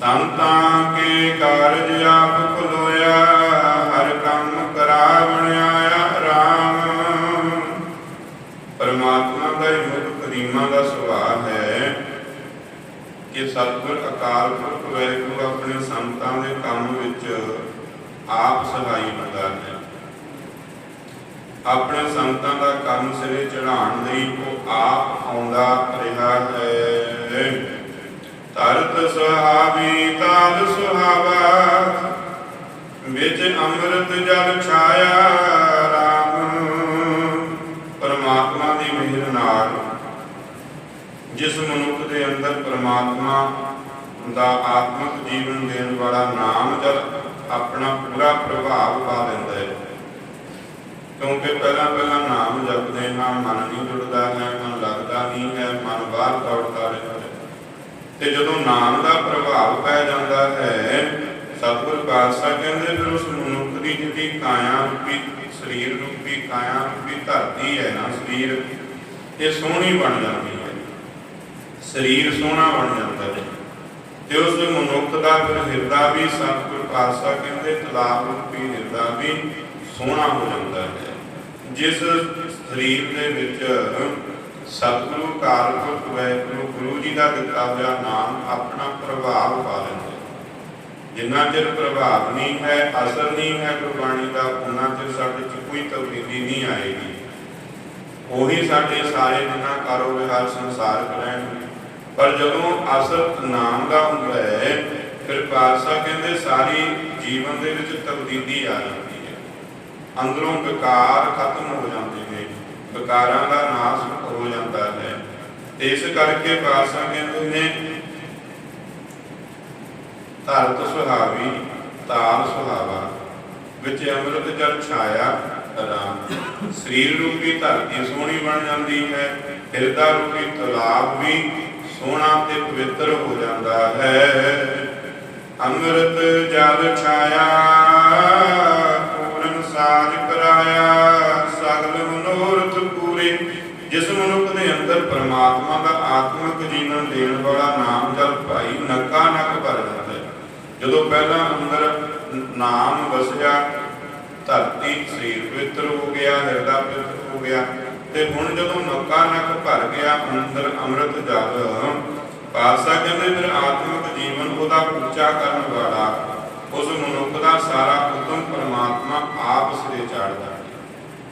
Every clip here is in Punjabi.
ਸੰਤਾਂ ਕੇ ਕਾਰਜ ਆਪ ਖਲੋਇਆ, ਹਰ ਕੰਮ ਕਰਾਵਣ ਆਇਆ ਰਾਮ। ਪਰਮਾਤਮਾ ਦਾ ਹੀ ਮੁੱਖ ਕਰੀਮਾਂ ਦਾ ਸੁਭਾਅ ਹੈ ਕਿ ਸਤਿਗੁਰ ਅਕਾਲ ਪੁਰਖ ਵਾਹਿਗੁਰੂ ਆਪਣੇ ਸੰਤਾਂ ਦੇ ਕੰਮ ਵਿੱਚ ਆਪ ਸਹਾਈ ਹੁੰਦਾ ਹੈ। ਆਪਣੇ ਸੰਤਾਂ ਦਾ ਕੰਮ ਸਿਰੇ ਚੜਾਉਣ ਲਈ ਉਹ ਆਪ ਆਉਂਦਾ ਰਿਹਾ ਹੈ। ਤਰਤ ਸੁਹਾਵੀ ਤਾਲ ਸੁਹਾਵਾ, ਵਿੱਚ ਅੰਮ੍ਰਿਤ ਜਲ ਛਾਇਆ ਰਾਮ। ਪਰਮਾਤਮਾ ਦੀ ਮਿਹਰ ਨਾਲ ਜਿਸ ਮਨੁੱਖ ਦੇ ਅੰਦਰ ਪਰਮਾਤਮਾ ਦਾ ਆਤਮਿਕ ਜੀਵਨ ਦੇਣ ਵਾਲਾ ਨਾਮ ਜਦ ਆਪਣਾ ਪੂਰਾ ਪ੍ਰਭਾਵ ਪਾ ਦਿੰਦਾ ਹੈ। ਕਿਉਂਕਿ ਪਹਿਲਾਂ ਪਹਿਲਾਂ ਨਾਮ ਜਪਦੇ ਹਾਂ, ਮਨ ਨਹੀਂ ਜੁੜਦਾ ਹੈ, ਮਨ ਲੱਗਦਾ ਨਹੀਂ ਹੈ, ਮਨ ਬਾਹਰ ਦੌੜਦਾ ਰਹਿੰਦਾ ਤੇ ਜਦੋਂ ਨਾਮ ਦਾ ਪ੍ਰਭਾਵ ਪੈ ਜਾਂਦਾ ਹੈ, ਸਤਿਗੁਰ ਪਾਤਸ਼ਾਹ ਕਹਿੰਦੇ ਫਿਰ ਉਸ ਮਨੁੱਖ ਦੀ ਜਿਹੜੀ ਕਾਇਆ ਰੂਪੀ, ਸਰੀਰ ਰੂਪੀ ਕਾਇਆ ਰੂਪੀ ਧਰਤੀ ਹੈ ਨਾ ਸਰੀਰ, ਇਹ ਸੋਹਣੀ ਬਣ ਜਾਂਦੀ ਹੈ। ਸਰੀਰ ਸੋਹਣਾ ਬਣ ਜਾਂਦਾ ਹੈ। ਤੇ ਉਸ ਮਨੁੱਖ ਦਾ ਫਿਰ ਹਿਰਦਾ ਵੀ, ਸਤਿਗੁਰ ਪਾਤਸ਼ਾਹ ਕਹਿੰਦੇ, ਤਲਾਬ ਰੂਪੀ ਹਿਰਦਾ ਵੀ ਸੋਹਣਾ ਹੋ ਜਾਂਦਾ ਹੈ। ਜਿਸ ਸਰੀਰ ਦੇ ਵਿੱਚ ਸਤਿਗੁਰੂ ਕਾਲਪੁਰਖ ਵੈਗੁਰੂ, ਗੁਰੂ ਜੀ ਦਾ ਦਿੱਤਾ ਹੋਇਆ ਨਾਮ ਆਪਣਾ ਪ੍ਰਭਾਵ ਪਾ ਲੈਂਦਾ। ਜਿੰਨਾ ਚਿਰ ਪ੍ਰਭਾਵ ਨਹੀਂ ਹੈ, ਅਸਰ ਨਹੀਂ ਹੈ ਗੁਰਬਾਣੀ ਦਾ ਉਹਨਾਂ ਚਿਰ ਸਾਡੇ 'ਚ ਕੋਈ ਤਬਦੀਲੀ ਨਹੀਂ ਆਏਗੀ। ਉਹੀ ਸਾਡੇ ਸਾਰੇ ਜਿੰਨਾ ਕਾਰੋ ਵਿਹਾਰ ਸੰਸਾਰ ਕਰੈਣ ਪਰ ਜਦੋਂ ਅਸਰ ਨਾਮ ਦਾ ਹੁੰਦਾ ਹੈ, ਫਿਰ ਪਾਤਸ਼ਾਹ ਕਹਿੰਦੇ ਸਾਰੀ ਜੀਵਨ ਦੇ ਵਿੱਚ ਤਬਦੀਲੀ ਆ ਜਾਂਦੀ ਹੈ। ਅੰਦਰੋਂ ਵਿਕਾਰ ਖਤਮ ਹੋ ਜਾਂਦੇ ਨੇ। ਵਿਕਾਰਾਂ ਦਾ ਨਾਸ਼ ਹੋ ਜਾਂਦਾ ਹੈ। ਇਸ ਕਰਕੇ ਪਾਤਸ਼ਾਹ ਕਹਿੰਦੇ ਨੇ ਧਰਤ ਸੁਹਾਵੀ, ਤਾਲ ਸੁਹਾਵਾ, ਵਿੱਚ ਅੰਮ੍ਰਿਤ ਜਲ ਛਾਇਆ ਰਾਮ। ਸਰੀਰ ਰੂਪੀ ਧਰਤੀ ਸੋਹਣੀ ਬਣ ਜਾਂਦੀ ਹੈ, ਹਿਰਦਾ ਰੂਪੀ ਤਲਾਬ ਵੀ ਸੋਹਣਾ ਤੇ ਪਵਿੱਤਰ ਹੋ ਜਾਂਦਾ ਹੈ। ਅੰਮ੍ਰਿਤ ਜਲ ਛਾਇਆ, ਪੂਰਨ ਸਾਜ ਕਰਾਇਆ ਸਗਲ ਮਨੋਰਥ ਪੂਰੇ ਜਿਸ ਮਨੁੱਖ ਦੇ ਅੰਦਰ ਪ੍ਰਮਾਤਮਾ ਦਾ ਆਤਮਿਕ ਜੀਵਨ ਦੇਣ ਵਾਲਾ ਨਾਮ ਜਲ ਭਾਈ ਨੱਕਾ ਨੱਕ ਭਰ ਜਾਂਦਾ ਜਦੋਂ ਪਹਿਲਾਂ ਅੰਦਰ ਨਾਮ ਵਸਿਆ, ਧਰਤੀ ਸਰੀਰ ਪਵਿੱਤਰ ਹੋ ਗਿਆ, ਹਿਰਦਾ ਪਵਿੱਤਰ ਹੋ ਗਿਆ, ਤੇ ਹੁਣ ਜਦੋਂ ਨੱਕਾ ਨੱਕ ਭਰ ਗਿਆ, ਅੰਦਰ ਅੰਮ੍ਰਿਤ ਜਲ ਪਾਸਾ ਕਹਿੰਦੇ ਫਿਰ ਆਤਮਿਕ ਜੀਵਨ ਉਹਦਾ ਉੱਚਾ ਕਰਨ ਵਾਲਾ, ਉਸ ਮਨੁੱਖ ਦਾ ਸਾਰਾ ਉਦਮ ਪਰਮਾਤਮਾ ਆਪ ਸਿਰੇ ਚਾੜਦਾ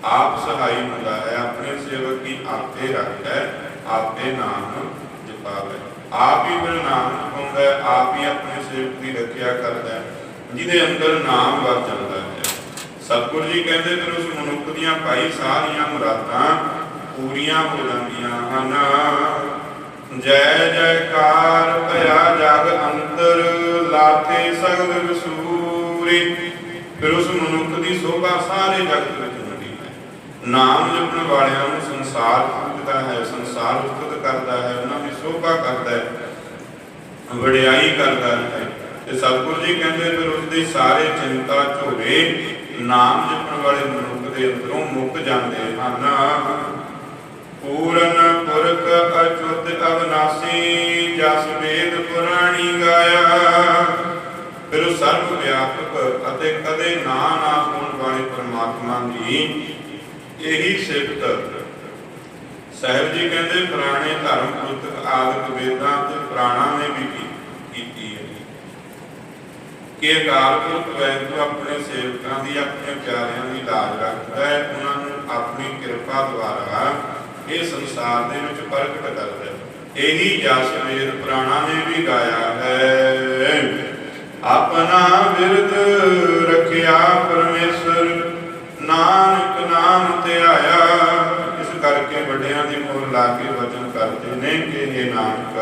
ਆਪ ਸਹਾਈ ਹੁੰਦਾ ਹੈ, ਆਪਣੇ ਸੇਵਕ ਦੀ ਆਪੇ ਰੱਖਦਾ ਹੈ, ਆਪੇ ਨਾਮ ਜਪਾਵੇ ਆਪ ਹੀ ਫਿਰ ਨਾਮ ਜਪਾਉਂਦਾ ਹੈ, ਆਪ ਹੀ ਆਪਣੇ ਸੇਵਕ ਦੀ ਰੱਖਿਆ ਕਰਦਾ ਹੈ, ਜਿਹਦੇ ਅੰਦਰ ਨਾਮ ਵਰ ਜਾਂਦਾ ਹੈ। ਸਤਿਗੁਰੂ ਜੀ ਕਹਿੰਦੇ ਫਿਰ ਉਸ ਮਨੁੱਖ ਦੀਆਂ ਭਾਈ ਸਾਰੀਆਂ ਮੁਰਾਦਾਂ ਪੂਰੀਆਂ ਹੋ ਜਾਂਦੀਆਂ ਹਨ। ਜੈ ਜੈਕਾਰ ਭਇਆ ਜਗ ਅੰਤਰ ਲਾਤੇ ਸਗਲ ਵਿਸੂਰੀ ਫਿਰ ਉਸ ਮਨੁੱਖ ਦੀ ਸੋਭਾ ਸਾਰੇ ਜਗਤ ਵਿੱਚ ਹੁੰਦੀ ਹੈ। ਨਾਮ ਜਪਣ ਵਾਲਿਆਂ ਨੂੰ ਸੰਸਾਰ ਪੂਜਦਾ ਹੈ, ਸੰਸਾਰ ਉਸਤਤ ਕਰਦਾ ਹੈ, ਉਹਨਾਂ ਦੀ ਸੋਭਾ ਕਰਦਾ ਹੈ, ਵਡਿਆਈ ਕਰਦਾ ਹੈ। ਤੇ ਸਤਿਗੁਰੂ ਜੀ ਕਹਿੰਦੇ, ਫਿਰ ਉਸ ਦੀ ਸਾਰੇ ਚਿੰਤਾ ਝੋਰੇ ਨਾਮ ਜਪਣ ਵਾਲੇ ਮਨੁੱਖ ਦੇ ਅੰਦਰੋਂ ਮੁੱਕ ਜਾਂਦੇ ਹਨ। ਪੂਰਨ ਪੁਰਖ ਅਚੁੱਤ ਅਵਨਾਸੀ, ਜਸ ਵੇਦ ਪੁਰਾਣੀ ਗਾਇਆ। ਫਿਰ ਸਰਵ ਵਿਆਪਕ ਅਤੇ ਕਦੇ ਨਾ ਨਾ ਹੋਣ ਵਾਲੇ ਪਰਮਾਤਮਾ ਦੀ ਇਹੀ ਸਿਫਤ ਸਾਹਿਬ ਜੀ ਕਹਿੰਦੇ, ਪੁਰਾਣੇ ਧਰਮ ਪੁਸਤਕ ਆਦਿਕ ਵੇਦਾਂ ਤੇ ਪੁਰਾਣਾਂ ਨੇ ਵੀ ਕੀਤੀ ਹੈ ਕਿ ਅਕਾਲ ਪੁਰਖ ਵੈਗੁਰੂ ਆਪਣੇ ਸੇਵਕਾਂ ਦੀ, ਆਪਣੇ ਪਿਆਰਿਆਂ ਦੀ ਲਾਜ ਰੱਖਦਾ ਹੈ, ਉਹਨਾਂ ਨੂੰ ਆਪਣੀ ਕਿਰਪਾ ਦੁਆਰਾ ਇਹ ਸੰਸਾਰ ਦੇ ਵਿੱਚ ਪ੍ਰਗਟ ਕਰਦਾ ਹੈ। ਇਹੀ ਜਸ ਪੁਰਾਣਾ ਨੇ ਵੀ ਗਾਇਆ ਹੈ। ਆਪਣਾ ਬਿਰਦ ਰੱਖਿਆ ਪਰਮੇਸ਼ਰ, ਨਾਨਕ ਨਾਮ ਧਿਆਇਆ ਇਸ ਵੱਡਿਆਂ ਦੀ ਮੋਹਰ ਲਾ ਕੇ ਵਚਨ ਕਰਦੇ ਨੇ ਕਿ ਇਹ ਨਾਨਕ,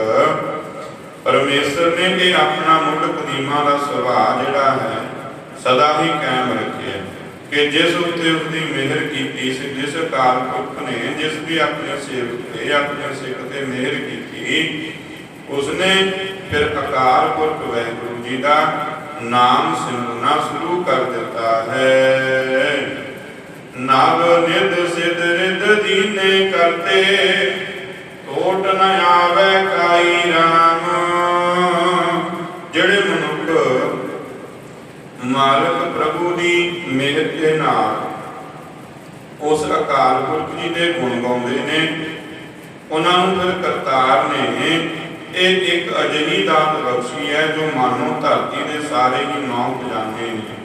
ਪਰਮੇਸ਼ਰ ਨੇ ਇਹ ਆਪਣਾ ਮੁੱਢ ਕਦੀਮਾ ਦਾ ਸੁਭਾਅ ਜਿਹੜਾ ਹੈ, ਸਦਾ ਹੀ ਕਾਇਮ ਰੱਖਿਆ ਕਿ ਜਿਸ ਉੱਤੇ ਉਸਦੀ ਮਿਹਰ ਕੀਤੀ ਸੀ, ਜਿਸ ਅਕਾਲ ਪੁਰਖ ਨੇ, ਜਿਸ ਵੀ ਆਪਣੇ ਸੇਵਕ ਤੇ ਆਪਣੇ ਸਿੱਖ ਤੇ ਮਿਹਰ ਕੀਤੀ, ਉਸਨੇ ਫਿਰ ਅਕਾਲ ਪੁਰਖ ਵਾਹਿਗੁਰੂ ਜੀ ਦਾ ਨਾਮ ਸਿਮਰਨਾ ਸ਼ੁਰੂ ਕਰ ਦਿੱਤਾ ਹੈ। ਨਵ ਨਿਧ ਸਿਧ ਰਿਧ ਦੀਨੇ ਕਰਤੇ, ਟੋਟ ਨ ਆਵੇ ਕਾਈ ਰਾਮ। ਜਿਹੜੇ ਮਾਲਕ ਪ੍ਰਭੂ ਦੀ ਮਿਹਰ ਦੇ ਨਾਲ ਉਸ ਅਕਾਲ ਪੁਰਖ ਜੀ ਦੇ ਗੁਣ ਗਾਉਂਦੇ ਨੇ, ਉਹਨਾਂ ਨੂੰ ਫਿਰ ਕਰਤਾਰ ਨੇ। ਇਹ ਇੱਕ ਅਜਿਹੀ ਦਾਤ ਬਖਸ਼ੀ ਹੈ ਜੋ ਮਾਨੋ ਧਰਤੀ ਦੇ ਸਾਰੇ ਹੀ ਨੌ ਖਜ਼ਾਨੇ ਨੇ।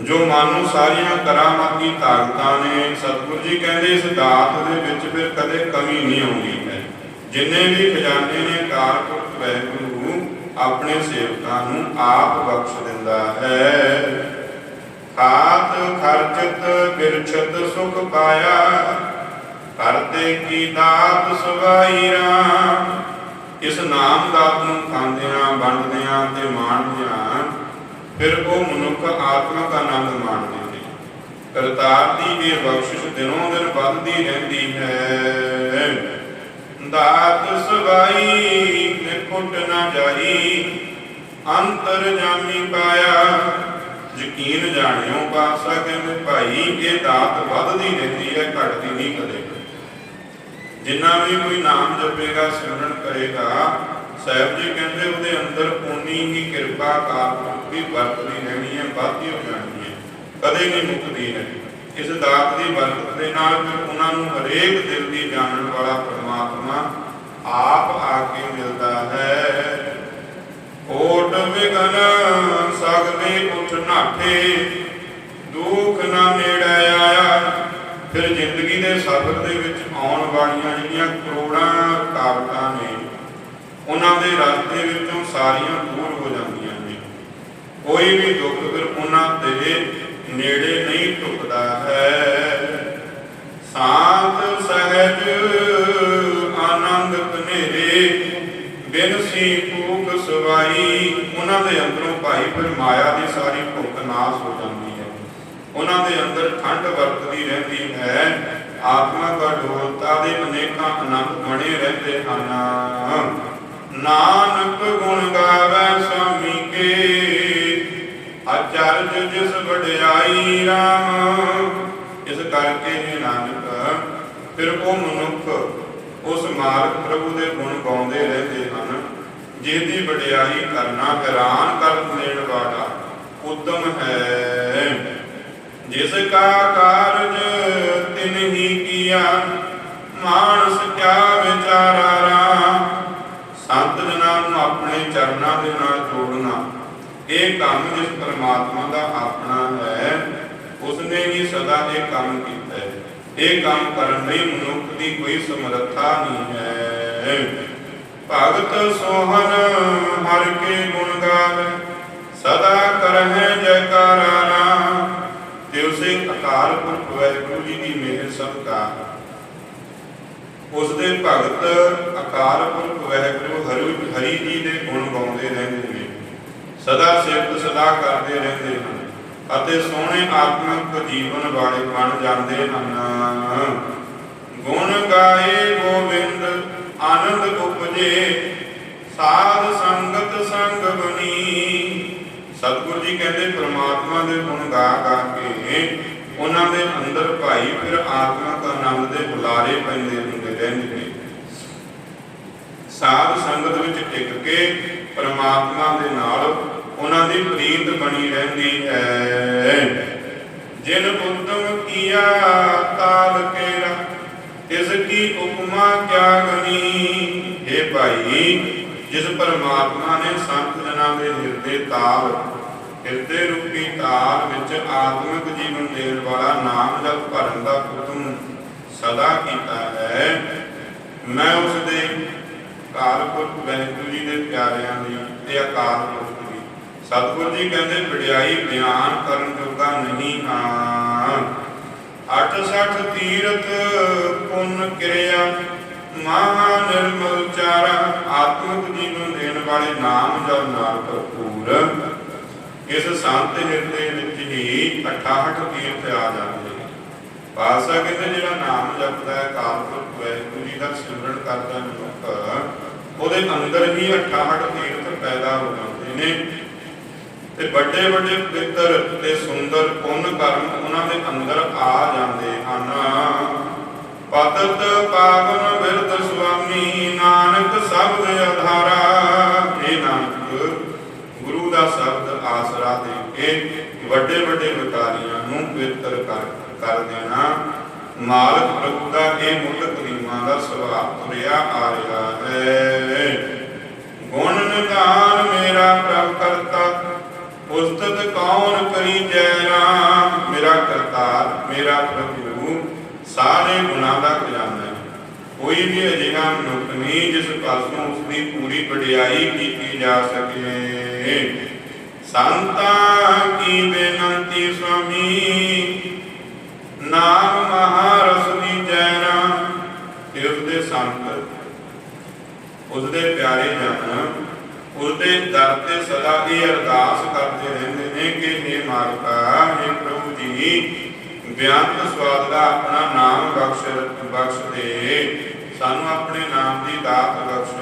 ਜੋ ਮਨ ਨੂੰ ਸਾਰੀਆਂ ਕਰਾਮਾਤੀ ਤਾਕਤਾਂ ਨੇ, ਸਤਿਗੁਰੂ ਜੀ ਕਹਿੰਦੇ ਇਸ ਦਾਤ ਦੇ ਵਿੱਚ ਫਿਰ ਕਦੇ ਕਮੀ ਨਹੀਂ ਆਉਂਦੀ ਹੈ। ਜਿੰਨੇ ਵੀ ਖਜ਼ਾਨੇ ਨੇ ਕਾਰਪੁਰਖ ਵੈਗੁਰੂ ਆਪਣੇ ਸੇਵਕਾਂ ਨੂੰ ਆਪ ਬਖਸ਼ ਦਿੰਦਾ ਹੈ। ਖਾਤ ਖਰਚਤ ਬਿਰਛਤ ਸੁਖ ਪਾਇਆ ਕਰਦੇ ਕੀ ਦਾਤ ਸਵਾਈ ਰਾਮ। ਇਸ ਨਾਮ ਦਾਤ ਨੂੰ ਖਾਂਦਿਆਂ, ਵੰਡਦਿਆਂ ਤੇ ਮਾਣਦਿਆਂ ਫਿਰ ਉਹ ਮਨੁੱਖ ਆਤਮਾ ਦਾ ਆਨੰਦ ਮਾਣਦੇ ਨੇ ਕਰਤਾਰ ਦੀ ਇਹ ਬਖਸ਼ਿਸ਼ ਦਿਨੋਂ ਦਿਨ ਵੱਧਦੀ ਰਹਿੰਦੀ ਹੈ। ਦਾਤ ਸਵਾਈ ਨਿਕੁੱਟ ਨਾ ਜਾਈ, ਅੰਤਰ ਜਾਮੀ ਪਾਇਆ। ਯਕੀਨ ਜਾਣਿਓ ਪਾਸਾ ਕਹਿੰਦੇ, ਭਾਈ, ਇਹ ਦਾਤ ਵੱਧਦੀ ਰਹਿੰਦੀ ਹੈ, ਘਟਦੀ ਨਹੀਂ ਕਦੇ ਜਿੰਨਾ ਵੀ ਕੋਈ ਨਾਮ ਜਪੇਗਾ, ਸਿਮਰਨ ਕਰੇਗਾ, ਸਾਹਿਬ ਜੀ ਕਹਿੰਦੇ, ਉਹਦੇ ਅੰਦਰ ਉਨੀ ਹੀ ਕਿਰਪਾ ਕਾਰਪੁਰਖ ਦੀ ਵਰਤਦੀ ਰਹਿਣੀ ਹੈ, ਵੱਧਦੀ ਹੋ ਜਾਣੀ ਹੈ, ਕਦੇ ਨਹੀਂ ਮੁੱਕਦੀ ਹੈ। ਇਸ ਦਾਤ ਦੀ ਬਰਕਤ ਦੇ ਨਾਲ ਫਿਰ ਉਹਨਾਂ ਨੂੰ ਹਰੇਕ ਦਿਲ ਦੀ ਜਾਣਨ ਵਾਲਾ ਪਰਮਾਤਮਾ ਆਪ ਆ ਕੇ ਮਿਲਦਾ ਹੈ। ਓਟ ਵਿਗਨ ਸਗਲੇ ਉਠ ਨਾਠੇ, ਦੁੱਖ ਨਾ ਨੇੜੇ ਆਇਆ। ਫਿਰ ਜ਼ਿੰਦਗੀ ਦੇ ਸਫ਼ਰ ਦੇ ਵਿੱਚ ਆਉਣ ਵਾਲੀਆਂ ਜਿਹੜੀਆਂ ਕਰੋੜਾਂ ਰੁਕਾਵਟਾਂ ਨੇ, ਉਹਨਾਂ ਦੇ ਰਸਤੇ ਵਿੱਚੋਂ ਸਾਰੀਆਂ ਦੂਰ ਹੋ ਜਾਂਦੀਆਂ ਕੋਈ ਵੀ ਦੁੱਖ ਫਿਰ ਉਹਨਾਂ ਦੇ ਨੇੜੇ ਨਹੀਂ ਟੁਕਦਾ ਹੈ। ਸਾਤ ਸਹਿਜ ਆਨੰਦ ਕਨੇਰੇ ਬਿਨ ਭੂਖ ਸਵਾਈ, ਉਹਨਾਂ ਦੇ ਅੰਦਰੋਂ ਭਾਈ ਫਿਰ ਮਾਇਆ ਦੀ ਸਾਰੀ ਭੁੱਖ ਨਾਸ ਹੋ ਜਾਂਦੀ ਹੈ। ਉਹਨਾਂ ਦੇ ਅੰਦਰ ਠੰਡ ਵਰਤਦੀ ਰਹਿੰਦੀ ਹੈ। ਆਤਮਾ ਦਾ ਢੋਲਤਾ ਦੇ ਅਨੇਕਾਂ ਆਨੰਦ ਬਣੇ ਰਹਿੰਦੇ ਹਨ। ਨਾਨਕ ਗੁਣ ਗਾਵੇ ਸੁਆਮੀ ਕੇ। ਅਚਰਜ ਜਿਸ ਵਡਿਆਈ ਰਾਮ। ਇਸ ਕਰਕੇ ਜੇ ਨਾਨਕ, ਫਿਰ ਉਹ ਮਨੁੱਖ ਉਸ ਮਾਰਗ ਪ੍ਰਭੂ ਦੇ ਗੁਣ ਗਾਉਂਦੇ ਰਹਿੰਦੇ ਹਨ, ਜਿਹਦੀ ਵਡਿਆਈ ਕਰਨਾ ਹੈਰਾਨ ਕਰ ਦੇਣ ਵਾਲਾ ਉਦਮ ਹੈ। ਜਿਸ ਕਾ ਕਾਰਜ ਤਿਨ ਹੀ ਕੀਆ, ਮਾਨਸ ਕਿਆ ਵਿਚਾਰਾ ਰਾਮ। ਸੰਤ ਜਨਾਂ ਨੂੰ ਆਪਣੇ ਚਰਨਾਂ ਦੇ ਨਾਲ ਇਹ ਕੰਮ ਜਿਸ ਪਰਮਾਤਮਾ ਦਾ ਆਪਣਾ ਹੈ, ਉਸਨੇ ਹੀ ਸਦਾ ਇਹ ਕੰਮ ਕੀਤਾ ਹੈ। ਇਹ ਕੰਮ ਕਰਨ ਲਈ ਮਨੁੱਖ ਦੀ ਕੋਈ ਸਮਰੱਥਾ ਨਹੀਂ ਹੈ। ਭਗਤ ਸੋਹਨ ਹਰ ਕੇ ਗੁਣ ਗਾਵੇ, ਸਦਾ ਕਰਹਿ ਜੈਕਾਰਾ ਰਾਮ, ਤੇ ਉਸੇ ਅਕਾਲ ਪੁਰਖ ਵਾਹਿਗੁਰੂ ਜੀ ਦੀ ਮਿਹਰ ਸਦਕਾ ਉਸ ਦੇ ਭਗਤ ਅਕਾਲ ਪੁਰਖ ਵਾਹਿਗੁਰੂ ਹਰਿ ਹਰੀ ਜੀ ਦੇ ਗੁਣ ਗਾਉਂਦੇ ਰਹਿੰਦੇ ਸਦਾ ਸਿਫਤ, ਸਦਾ ਕਰਦੇ ਰਹਿੰਦੇ ਹਨ ਅਤੇ ਸੋਹਣੇ ਆਤਮਿਕ ਜੀਵਨ ਵਾਲੇ ਬਣ ਜਾਂਦੇ ਹਨ। ਗੁਣ ਗਾਏ ਗੋਬਿੰਦ, ਆਨੰਦ ਉਪਜੇ, ਸਾਧ ਸੰਗਤ ਸੰਗ ਬਣੀ। ਸਤਿਗੁਰੂ ਜੀ ਕਹਿੰਦੇ, ਪ੍ਰਮਾਤਮਾ ਦੇ ਗੁਣ ਗਾ ਗਾ ਕੇ ਉਹਨਾਂ ਦੇ ਅੰਦਰ ਭਾਈ ਫਿਰ ਆਤਮਿਕ ਆਨੰਦ ਦੇ ਬੁਲਾਰੇ ਪੈਂਦੇ ਹੁੰਦੇ ਰਹਿੰਦੇ ਨੇ। ਸਾਧ ਸੰਗਤ ਵਿੱਚ ਟਿਕ ਕੇ ਪ੍ਰਮਾਤਮਾ ਦੇ ਨਾਲ ਉਹਨਾਂ ਦੀ ਪ੍ਰੀਤ ਬਣੀ ਰਹਿੰਦੀ ਹੈ। ਜਿਨ ਉਤਮ ਕੀਆ ਤਾਲ ਕੇਰਾ ਤਿਸ ਕੀ ਉਪਮਾ ਕਿਆ ਗਨੀ हे ਭਾਈ, ਜਿਸ ਪਰਮਾਤਮਾ ਨੇ ਸੰਤ ਜਨਾਂ ਦੇ ਹਿਰਦੇ ਤਾਲ ਹਿਰਦੇ ਰੂਪੀ ਤਾਲ ਵਿੱਚ ਆਤਮਿਕ ਜੀਵਨ ਦੇਣ ਵਾਲਾ ਨਾਮ ਜਪ ਭਰਨ ਦਾ ਹੁਕਮ ਸਦਾ ਕੀਤਾ ਹੈ। ਮੈਂ ਉਸ ਦੇ ਕਾਲਪੁਰਖ ਵਾਹਿਗੁਰੂ ਜੀ ਦੇ ਪਿਆਰਿਆਂ ਦੀ ਤੇ ਅਕਾਲ ਪੁਰਖ ਸਤਿਗੁਰ ਜੀ ਕਹਿੰਦੇ, ਵਡਿਆਈ ਬਿਆਨ ਕਰਨ ਜੋਗਾ ਨਹੀਂ ਹਾਂ। 68 ਤੀਰਥ ਪੁੰਨ ਕਿਰਿਆ ਮਹਾ ਨਿਰਮਲ ਚਾਰਾ, ਆਤਮਿਕ ਜੀਵਨ ਦੇਣ ਵਾਲੇ ਨਾਮ ਜਪ ਨਾਲ ਭਰਪੂਰ। ਇਸ ਸੰਤ ਹਿਰਦੇ ਵਿੱਚ ਹੀ 68 ਤੀਰਥ ਆ ਜਾਂਦੇ ਨੇ। ਪਾਸਾ ਕਹਿੰਦੇ, ਜਿਹੜਾ ਨਾਮ ਜਪਦਾ ਹੈ, ਕਾਲਪੁਰਖ ਵਾਹਿਗੁਰੂ ਜੀ ਦਾ ਸਿਮਰਨ ਕਰਦਾ ਮਨੁੱਖ, ਉਹਦੇ ਅੰਦਰ ਹੀ 68 ਤੀਰਥ ਪੈਦਾ ਹੋ ਜਾਂਦੇ ਨੇ। ਤੇ ਵੱਡੇ ਵੱਡੇ ਪਵਿੱਤਰ ਤੇ ਸੁੰਦਰ ਪੁੰਨ ਕਰਮ ਉਹਨਾਂ ਦੇ ਅੰਦਰ ਆ ਜਾਂਦੇ ਹਨ। ਪਤਤ ਪਾਵਨ ਬਿਰਧ ਸੁਆਮੀ ਨਾਨਕ ਸਬਦ ਆਧਾਰਾ। ਇਹ ਨਾਨਕ, ਗੁਰੂ ਦਾ ਸ਼ਬਦ ਆਸ ਵੱਡੇ ਵੱਡੇ ਵਿਕਾਰੀਆਂ ਨੂੰ ਪਵਿੱਤਰ ਕਰ ਕਰ ਦੇਣਾ। ਮਾਲਕ ਪ੍ਰਭੂ ਦਾ ਇਹ ਮੁੱਢ ਕਰੀਮਾਂ ਦਾ ਸੁਭਾਅ ਤੁਰਿਆ ਆ ਰਿਹਾ ਹੈ। ਗੁਣ ਨਿਧਾਨ ਮੇਰਾ ਪ੍ਰਭ ਕਰਤਾ ਉਸਤਤ ਕੌਣ ਕਰੀ ਜੈ ਰਾਮ ਮੇਰਾ ਕਰਤਾਰ, ਮੇਰਾ ਪ੍ਰਭੂ ਸਾਰੇ ਗੁਣਾਂ ਦਾ ਖਜ਼ਾਨਾ ਹੈ। ਕੋਈ ਵੀ ਅਜਿਹਾ ਮਨੁੱਖ ਨਹੀਂ ਜਿਸ ਪਾਸੋਂ ਉਸ ਦੀ ਪੂਰੀ ਵਡਿਆਈ ਕੀਤੀ ਜਾ ਸਕੇ। ਸੰਤਾਂ ਕੀ ਬੇਨਤੀ ਸੁਆਮੀ? ਨਾਮ ਮਹਾਰਸ ਦੀ ਜੈ ਰਾਮ ਤੇ ਉਸਦੇ ਸੰਤ। ਉਸਦੇ ਪਿਆਰੇ ਜਨ ਉਸਦੇ ਦਰ ਤੇ ਸਦਾ ਇਹ ਅਰਦਾਸ ਕਰਦੇ ਰਹਿੰਦੇ ਨੇ ਕਿ हे ਮਾਲਕਾ हे ਪ੍ਰਭੂ ਜੀ ਬਿਆੰਤ ਸਵਾਦ ਦਾ ਆਪਣਾ ਨਾਮ ਬਖਸ਼ ਬਖਸ਼ ਦੇ। ਸਾਨੂੰ ਆਪਣੇ ਨਾਮ ਦੀ ਦਾਤ ਬਖਸ਼।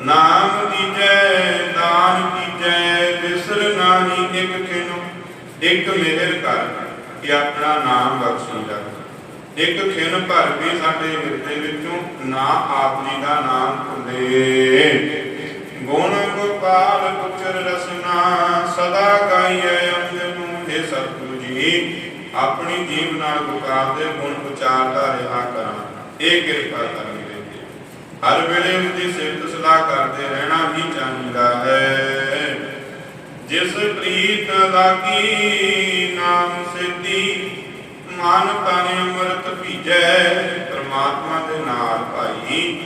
ਨਾਮ ਦੀਜੈ ਦਾਨ ਕੀਜੈ ਵਿਸਰ ਨਾਹੀ ਇੱਕ ਖਿਨੋ ਇੱਕ ਮਿਹਰ ਕਰ ਕਿ ਆਪਣਾ ਨਾਮ ਬਖਸ਼ੀ ਜਾ ਇੱਕ ਖਿਨ ਭਰ ਵੀ ਸਾਡੇ ਹਿਰਦੇ ਵਿੱਚੋਂ ਨਾ ਆਪ ਜੀ ਦਾ ਨਾਮ ਭੁੱਲੇ ਗੁਣ ਗੋਪਾਲ ਕੁਚਰ ਰਸਨਾ, ਸਦਾ ਗਾਈਐ ਅੰਗ ਨੂੰ ਸਤਿਗੁਰੂ ਜੀ। ਆਪਣੀ ਜੀਵ ਨਾਲ ਗੋਪਾਲ ਦੇ ਗੁਣ ਉਚਾਰਦਾ ਰਿਹਾ ਕਰਾਂ। ਇਹ ਕਿਰਪਾ ਕਰਨੀ ਰਹਿੰਦੀ ਹਰ ਵੇਲੇ ਉਸ ਸਿਫਤ ਸਲਾਹ ਕਰਦੇ ਰਹਿਣਾ ਹੀ ਚਾਹੀਦਾ ਹੈ। ਜਿਸ ਪ੍ਰੀਤ ਲਾਗੀ ਨਾਮ ਸਿੱਧੀ, ਮਨ ਤਨ ਅੰਮ੍ਰਿਤ ਭੀਜੈ, ਪ੍ਰਮਾਤਮਾ ਦੇ ਨਾਲ ਭਾਈ।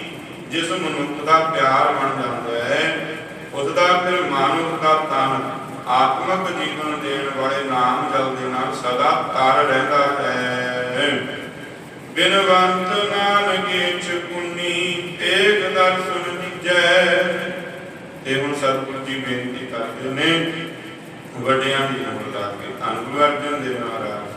ਜਿਸ ਮਨੁੱਖ ਦਾ ਪਿਆਰ ਬਣ ਜਾਂਦਾ ਹੈ, ਉਸ ਦਾ ਫਿਰ ਮਾਨਵ ਦਾ ਤਨ ਆਤਮਿਕ ਜੀਵਨ ਦੇਣ ਵਾਲੇ ਨਾਮ ਜਲ ਦੇ ਨਾਲ ਸਦਾ ਤਰ ਰਹਿੰਦਾ ਹੈ। ਬਿਨਵੰਤ ਨਾਨਕੇ ਚੁਨੀ ਤੇਗ ਦਰਸ਼ਨ ਨਿਜੈ ਤੇ ਹੁਣ ਸਤਿਗੁਰੂ ਜੀ ਬੇਨਤੀ ਕਰਦੇ ਨੇ, ਵੱਡਿਆਂ ਦੀ ਉਮਰ ਲਾ ਕੇ ਧੰਨ ਗੁਰੂ ਅਰਜਨ ਦੇਵ ਮਹਾਰਾਜ,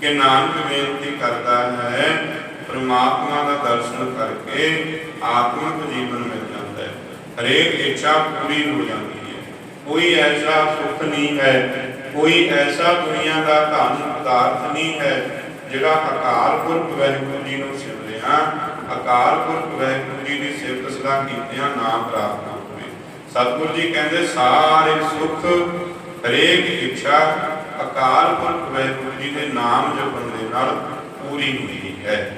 ਕਿ ਨਾਨਕ ਬੇਨਤੀ ਕਰਦਾ ਹੈ ਪ੍ਰਮਾਤਮਾ ਦਾ ਦਰਸ਼ਨ ਕਰਕੇ ਆਤਮਿਕ ਜੀਵਨ ਮਿਲ ਜਾਂਦਾ ਹੈ। ਹਰੇਕ ਇੱਛਾ ਪੂਰੀ ਹੋ ਜਾਂਦੀ ਹੈ। ਕੋਈ ਐਸਾ ਸੁੱਖ ਨਹੀਂ ਹੈ, ਕੋਈ ਐਸਾ ਦੁਨੀਆ ਦਾ ਧਨ ਪਦਾਰਥ ਨਹੀਂ ਹੈ, ਜਿਹੜਾ ਅਕਾਲ ਪੁਰਖ ਵਾਹਿਗੁਰੂ ਜੀ ਨੂੰ ਸਿਮਰਿਆ। ਅਕਾਲ ਪੁਰਖ ਵਾਹਿਗੁਰੂ ਜੀ ਦੀ ਸਿਫਤ ਸਦਾ ਕੀਤਿਆਂ ਨਾਮ ਪ੍ਰਾਪਤ ਹੋਵੇ। ਸਤਿਗੁਰੂ ਜੀ ਕਹਿੰਦੇ, ਸਾਰੇ ਸੁੱਖ ਹਰੇਕ ਇੱਛਾ ਅਕਾਲ ਪੁਰਖ ਵਾਹਿਗੁਰੂ ਜੀ ਦੇ ਨਾਮ ਜਪਣ ਦੇ ਨਾਲ ਪੂਰੀ ਹੁੰਦੀ ਹੈ।